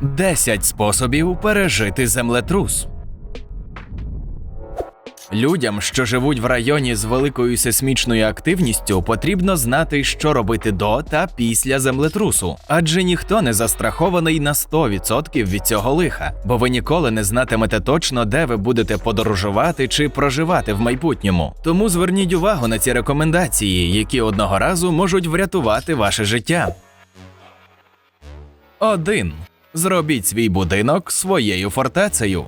10 способів пережити землетрус. Людям, що живуть в районі з великою сейсмічною активністю, потрібно знати, що робити до та після землетрусу, адже ніхто не застрахований на 100% від цього лиха, бо ви ніколи не знатимете точно, де ви будете подорожувати чи проживати в майбутньому. Тому зверніть увагу на ці рекомендації, які одного разу можуть врятувати ваше життя. 1. Зробіть свій будинок своєю фортецею.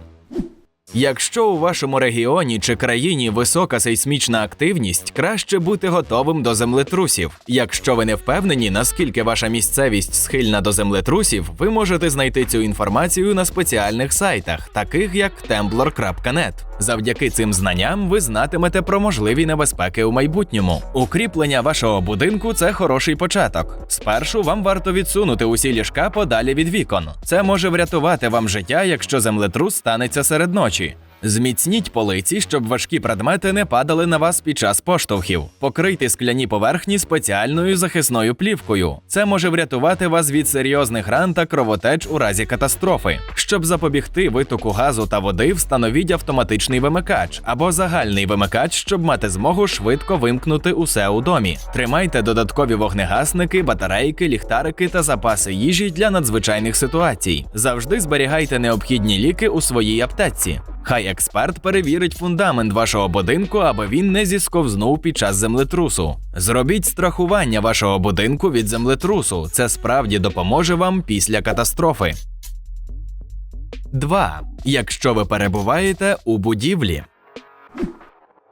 Якщо у вашому регіоні чи країні висока сейсмічна активність, краще бути готовим до землетрусів. Якщо ви не впевнені, наскільки ваша місцевість схильна до землетрусів, ви можете знайти цю інформацію на спеціальних сайтах, таких як Temblor.net. Завдяки цим знанням ви знатимете про можливі небезпеки у майбутньому. Укріплення вашого будинку це хороший початок. Спершу вам варто відсунути усі ліжка подалі від вікон. Це може врятувати вам життя, якщо землетрус станеться серед ночі. Зміцніть полиці, щоб важкі предмети не падали на вас під час поштовхів. Покрийте скляні поверхні спеціальною захисною плівкою. Це може врятувати вас від серйозних ран та кровотеч у разі катастрофи. Щоб запобігти витоку газу та води, встановіть автоматичний вимикач або загальний вимикач, щоб мати змогу швидко вимкнути усе у домі. Тримайте додаткові вогнегасники, батарейки, ліхтарики та запаси їжі для надзвичайних ситуацій. Завжди зберігайте необхідні ліки у своїй аптеці. Хай експерт перевірить фундамент вашого будинку, аби він не зісковзнув під час землетрусу. Зробіть страхування вашого будинку від землетрусу. Це справді допоможе вам після катастрофи. 2. Якщо ви перебуваєте у будівлі.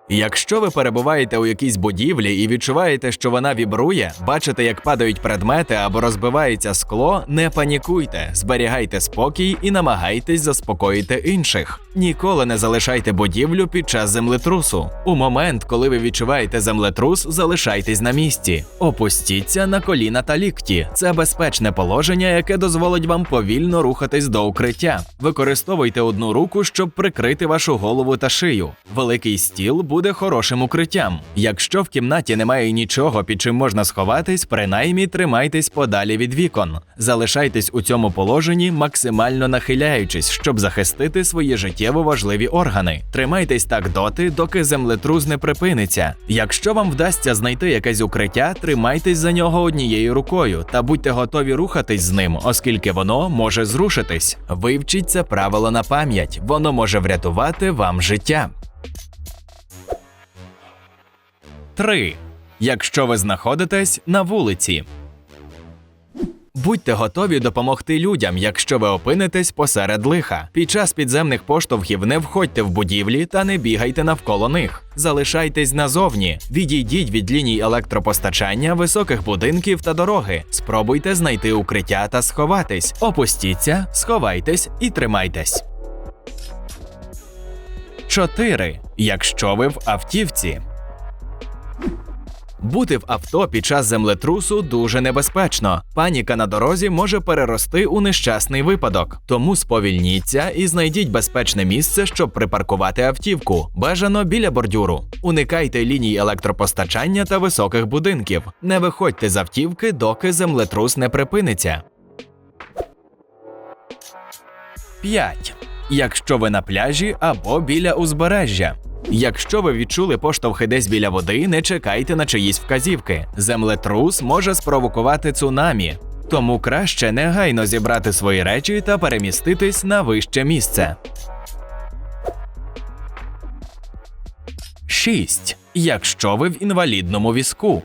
Якщо ви перебуваєте у якійсь будівлі і відчуваєте, що вона вібрує, бачите, як падають предмети або розбивається скло, не панікуйте, зберігайте спокій і намагайтесь заспокоїти інших. Ніколи не залишайте будівлю під час землетрусу. У момент, коли ви відчуваєте землетрус, залишайтесь на місці. Опустіться на коліна та лікті. Це безпечне положення, яке дозволить вам повільно рухатись до укриття. Використовуйте одну руку, щоб прикрити вашу голову та шию. Великий стіл буде хорошим укриттям. Якщо в кімнаті немає нічого, під чим можна сховатись, принаймні тримайтесь подалі від вікон. Залишайтесь у цьому положенні, максимально нахиляючись, щоб захистити свої життєво важливі органи. Тримайтесь так доти, доки землетрус не припиниться. Якщо вам вдасться знайти якесь укриття, тримайтесь за нього однією рукою та будьте готові рухатись з ним, оскільки воно може зрушитись. Вивчіть це правило на пам'ять, воно може врятувати вам життя. 3. Якщо ви знаходитесь на вулиці. Будьте готові допомогти людям, якщо ви опинитесь посеред лиха. Під час підземних поштовхів не входьте в будівлі та не бігайте навколо них. Залишайтесь назовні, відійдіть від ліній електропостачання, високих будинків та дороги. Спробуйте знайти укриття та сховатись. Опустіться, сховайтесь і тримайтесь. 4. Якщо ви в автівці. Бути в авто під час землетрусу дуже небезпечно. Паніка на дорозі може перерости у нещасний випадок. Тому сповільніться і знайдіть безпечне місце, щоб припаркувати автівку. Бажано біля бордюру. Уникайте ліній електропостачання та високих будинків. Не виходьте з автівки, доки землетрус не припиниться. 5. Якщо ви на пляжі або біля узбережжя. Якщо ви відчули поштовхи десь біля води, не чекайте на чиїсь вказівки. Землетрус може спровокувати цунамі, тому краще негайно зібрати свої речі та переміститись на вище місце. 6. Якщо ви в інвалідному візку.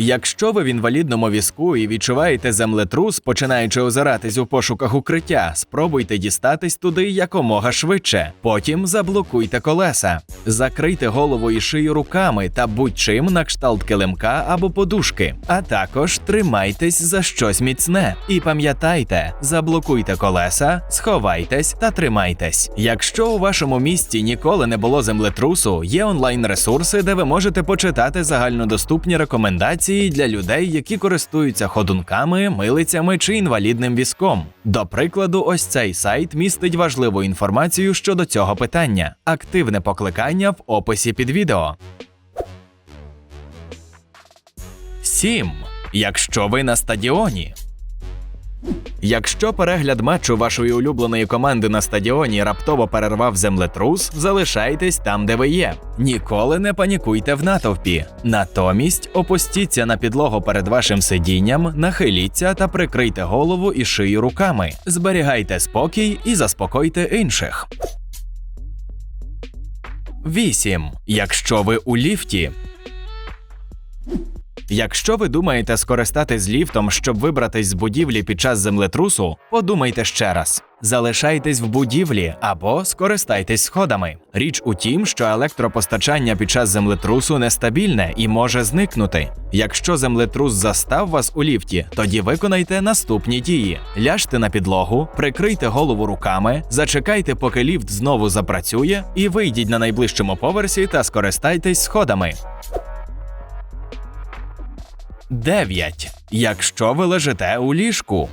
Якщо ви в інвалідному візку і відчуваєте землетрус, починаючи озиратись у пошуках укриття, спробуйте дістатись туди якомога швидше. Потім заблокуйте колеса, закрийте голову і шию руками та будь-чим на кшталт килимка або подушки. А також тримайтесь за щось міцне. І пам'ятайте, заблокуйте колеса, сховайтесь та тримайтесь. Якщо у вашому місті ніколи не було землетрусу, є онлайн-ресурси, де ви можете почитати загальнодоступні рекомендації для людей, які користуються ходунками, милицями чи інвалідним візком. До прикладу, ось цей сайт містить важливу інформацію щодо цього питання. Активне покликання в описі під відео. 7. Якщо ви на стадіоні. Якщо перегляд матчу вашої улюбленої команди на стадіоні раптово перервав землетрус, залишайтесь там, де ви є. Ніколи не панікуйте в натовпі. Натомість опустіться на підлогу перед вашим сидінням, нахиліться та прикрийте голову і шию руками. Зберігайте спокій і заспокойте інших. 8. Якщо ви у ліфті. Якщо ви думаєте скористатись ліфтом, щоб вибратись з будівлі під час землетрусу, подумайте ще раз. Залишайтесь в будівлі або скористайтесь сходами. Річ у тім, що електропостачання під час землетрусу нестабільне і може зникнути. Якщо землетрус застав вас у ліфті, тоді виконайте наступні дії: ляжте на підлогу, прикрийте голову руками, зачекайте, поки ліфт знову запрацює, і вийдіть на найближчому поверсі та скористайтесь сходами. 9. Якщо ви лежите у ліжку.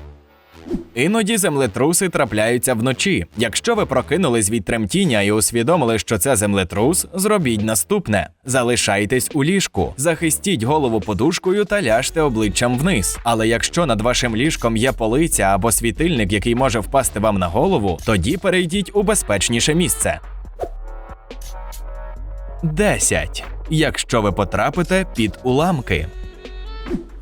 Іноді землетруси трапляються вночі. Якщо ви прокинулись від тремтіння і усвідомили, що це землетрус, зробіть наступне: залишайтесь у ліжку, захистіть голову подушкою та ляжте обличчям вниз. Але якщо над вашим ліжком є полиця або світильник, який може впасти вам на голову, тоді перейдіть у безпечніше місце. 10. Якщо ви потрапите під уламки.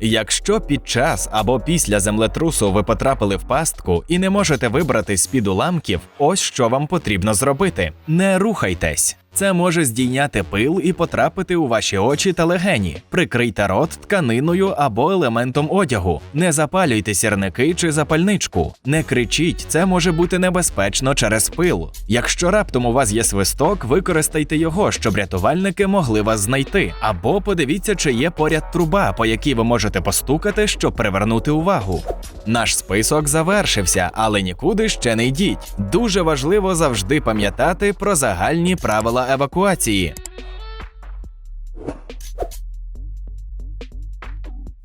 Якщо під час або після землетрусу ви потрапили в пастку і не можете вибратись з під уламків, ось що вам потрібно зробити: не рухайтесь. Це може здійняти пил і потрапити у ваші очі та легені. Прикрийте рот тканиною або елементом одягу. Не запалюйте сірники чи запальничку. Не кричіть, це може бути небезпечно через пил. Якщо раптом у вас є свисток, використайте його, щоб рятувальники могли вас знайти. Або подивіться, чи є поряд труба, по якій ви можете постукати, щоб привернути увагу. Наш список завершився, але нікуди ще не йдіть. Дуже важливо завжди пам'ятати про загальні правила евакуації.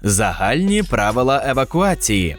Загальні правила евакуації.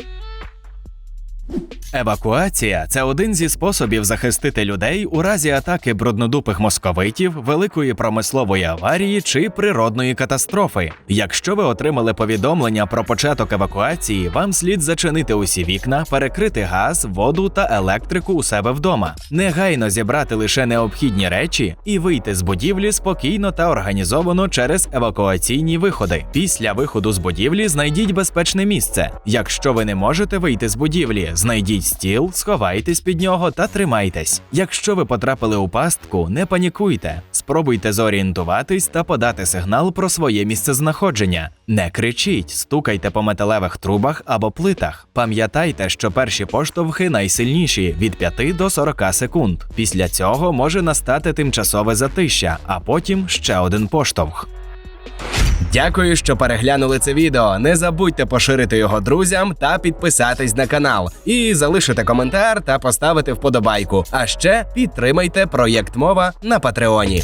Евакуація це один зі способів захистити людей у разі атаки бруднодупих московитів, великої промислової аварії чи природної катастрофи. Якщо ви отримали повідомлення про початок евакуації, вам слід зачинити усі вікна, перекрити газ, воду та електрику у себе вдома, негайно зібрати лише необхідні речі і вийти з будівлі спокійно та організовано через евакуаційні виходи. Після виходу з будівлі знайдіть безпечне місце. Якщо ви не можете вийти з будівлі, знайдіть стіл, сховайтесь під нього та тримайтесь. Якщо ви потрапили у пастку, не панікуйте. Спробуйте зорієнтуватись та подати сигнал про своє місцезнаходження. Не кричіть, стукайте по металевих трубах або плитах. Пам'ятайте, що перші поштовхи найсильніші від 5 до 40 секунд. Після цього може настати тимчасове затища, а потім ще один поштовх. Дякую, що переглянули це відео. Не забудьте поширити його друзям та підписатись на канал. І залишити коментар та поставити вподобайку. А ще підтримайте проєкт мова на Патреоні.